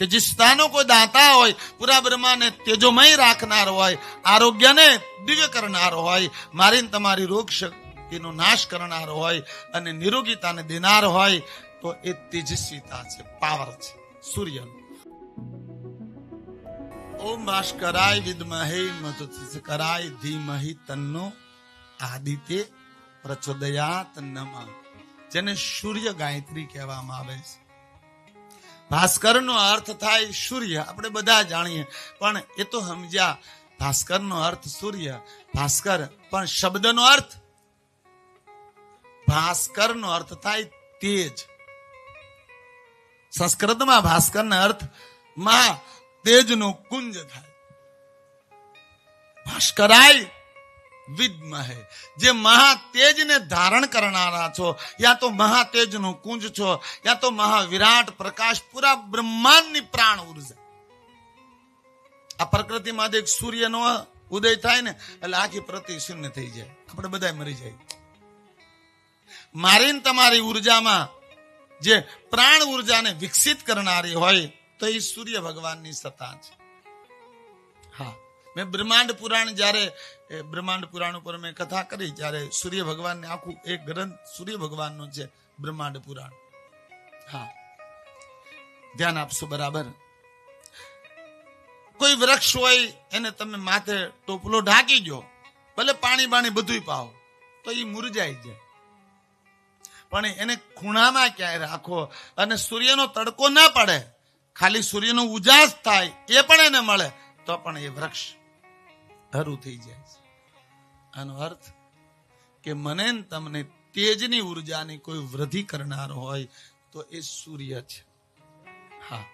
તેજસ્તાનો કોઈ દાતા હોય, પૂરા બ્રહ્માને તેજોમય રાખનાર હોય, આરોગ્યને દિવ્ય કરનાર હોય, મારીને તમારી રોગ શક્તિનો નાશ કરનાર હોય અને નિરોગીતાને દેનાર હોય, તો એ તેજસ્વીતા છે, પાવર છે સૂર્યનું ઓમ ભાસ્કરાય વિદ્મહે મધુકરાય ધીમહિ તન્નો આદિત્ય પ્રચોદયાત નમઃ. જેને સૂર્ય ગાયત્રી કહેવામાં આવે છે. ભાસ્કરનો અર્થ થાય સૂર્ય. આપણે બધા જાણીએ. પણ એ તો સમજ્યા, ભાસ્કરનો અર્થ સૂર્ય. ભાસ્કર, પણ શબ્દનો અર્થ? ભાસ્કરનો અર્થ થાય તેજ. સંસ્કૃતમાં ભાસ્કરનો અર્થ મહા તેજનું કુંજ થાય. ભાસ્કરાય વિદ્મહે જે મહાતેજને ધારણ કરનારા છો, યા તો મહાતેજનું કુંજ છો, યા તો મહાવિરાટ પ્રકાશ, પૂરા બ્રહ્માંડની પ્રાણ ઊર્જા. આ પ્રકૃતિમાં એક સૂર્યનો ઉદય થાય ને, એટલે આખી પ્રતિ શૂન્ય થઈ જાય. આપણે બધા મરી જાય. મારીને તમારી ઉર્જામાં જે પ્રાણ ઉર્જાને વિકસિત કરનારી હોય, તો એ સૂર્ય ભગવાનની સત્તા છે. હા. મેં બ્રહ્માંડ પુરાણ જ્યારે બ્રહ્માંડ પુરાણ ઉપર મેં કથા કરી, ત્યારે સૂર્ય ભગવાનને આખું એક ગ્રંથ સૂર્ય ભગવાનનો છે, બ્રહ્માંડ પુરાણ. હા. ધ્યાન આપશો બરાબર? કોઈ વૃક્ષ હોય, એને તમે માથે ટોપલો ઢાંકી ગયો ભલે પાણી બાણી બધું પાવો તો એ મુરજાઈ જાય. પણ એને ખૂણામાં ક્યાંય રાખો અને સૂર્યનો તડકો ના પડે, ખાલી સૂર્યનો ઉજાસ થાય, એ પણ એને મળે, તો પણ એ વૃક્ષ હરું થઈ જાય છે. આનો અર્થ કે મને તમને તેજની ઉર્જાની કોઈ વૃદ્ધિ કરનાર હોય તો એ સૂર્ય છે. હા.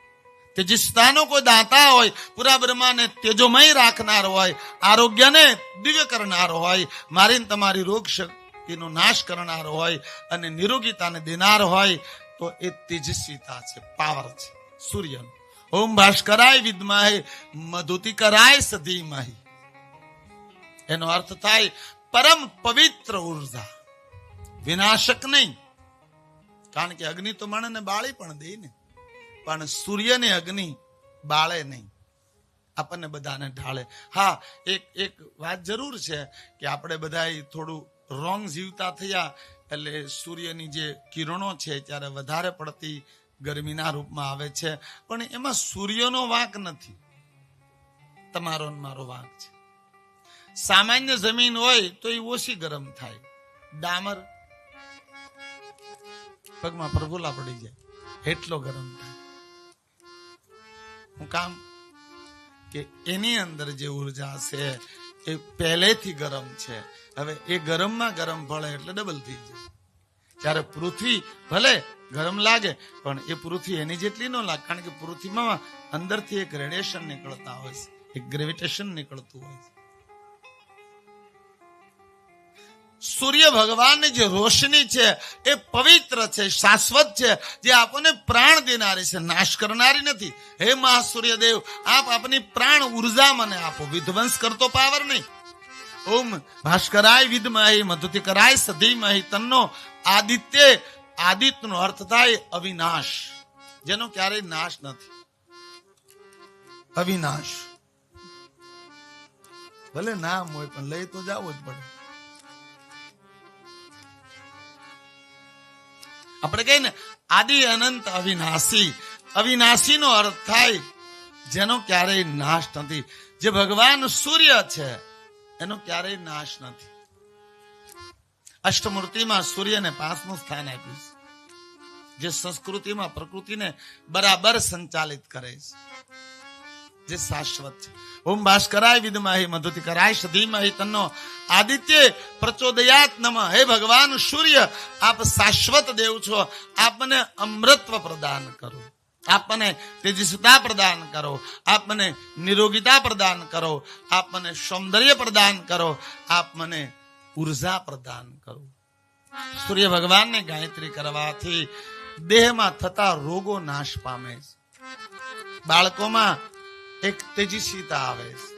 તેજસ્તાનો કોઈ દાતા હોય, પૂરા બ્રહ્માને તેજોમય રાખનાર હોય, આરોગ્યને દિવ્ય કરનાર હોય, મારી તમારી રોગ શક્તિનો નાશ કરનાર હોય અને નિરોગીતાને દેનાર હોય, તો એ તેજસ્વીતા છે, પાવર છે, સૂર્યનું. ઓમ ભાસ્કરાય વિદ્માહે, મધુતિકરાય સધીમહી. એનો અર્થ થાય પરમ પવિત્ર ઊર્જા. વિનાશક નહીં. કારણ કે અગ્નિ તો માણસને બાળી પણ દે ને. પણ સૂર્યની અગ્નિ બાળે નહીં. આપણને બધાને ઢાળે. હા, એક એક વાત જરૂર છે કે આપણે બધા થોડું રોંગ જીવતા થયા એટલે સૂર્યની જે કિરણો છે ત્યારે વધારે પડતી ગરમીના રૂપમાં આવે છે. પણ એમાં સૂર્યનો વાંક નથી. તમારો મારો વાંક છે. સામાન્ય જમીન હોય તો એ ઓછી ગરમ થાય. ડામર. પગમાં પ્રભુલા પડી જાય. એટલો ગરમ થાય. હું કામ કે એની અંદર જે ઊર્જા છે એ પહેલેથી ગરમ છે. હવે એ ગરમમાં ગરમ ભળે એટલે ડબલ થઈ જાય. જ્યારે પૃથ્વી ભલે ગરમ લાગે, પણ એ પૃથ્વી એની જેટલી ન લાગે, કારણ કે પૃથ્વીમાં અંદરથી એક રેડિયેશન નીકળતા હોય છે. એક ગ્રેવિટેશન નીકળતું હોય છે. સૂર્ય ભગવાનની જે રોશની છે, એ પવિત્ર છે, શાશ્વત છે, જે આપણને પ્રાણ દેનારી છે. નાશ કરનારી નથી. હે મહાસૂર્યદેવ, આપ આપની પ્રાણ ઊર્જા મને આપો. વિધ્વંસ કરતો પાવર નહીં. ઓમ ભાસ્કરાય વિદમહી મધુતિકરાય સધીમહી તન્નો આદિત્ય, આદિત્યનો અર્થ થાય અવિનાશ. જેનો ક્યારેય નાશ નથી. અવિનાશ. ભલે નામ હોય, પણ લઈ તો જવું જ પડે. આપણે કહીએ ને, આદિ અનંત અવિનાશી. અવિનાશી નો અર્થ થાય જેનો ક્યારેય નાશ નથી. જે ભગવાન સૂર્ય છે, એનો ક્યારેય નાશ નથી. અષ્ટમૂર્તિમાં સૂર્યને પાંચમું સ્થાન આપ્યું છે. જે સંસ્કૃતિમાં પ્રકૃતિને બરાબર સંચાલિત કરે છે. જે શાશ્વત છે. ઓમ ભાસ્કરાય વિદમાહી મધુતિકરાય સધીમહી તન્નો. આદિત્ય પ્રચોદયાત નમ. હે ભગવાન, સૂર્ય, આપ શાશ્વત દેવ છો. આપને અમૃતત્વ પ્રદાન કરો. આપને તેજસ્વતા પ્રદાન કરો. આપને નિરોગીતા પ્રદાન કરો. આપને સૌંદર્ય પ્રદાન કરો. આપ મને ઊર્જા પ્રદાન કરો. સૂર્ય ભગવાનને ગાયત્રી કરવાથી દેહમાં થતા રોગો નાશ પામે છે. બાળકોમાં એક તેજસ્વીતા આવે છે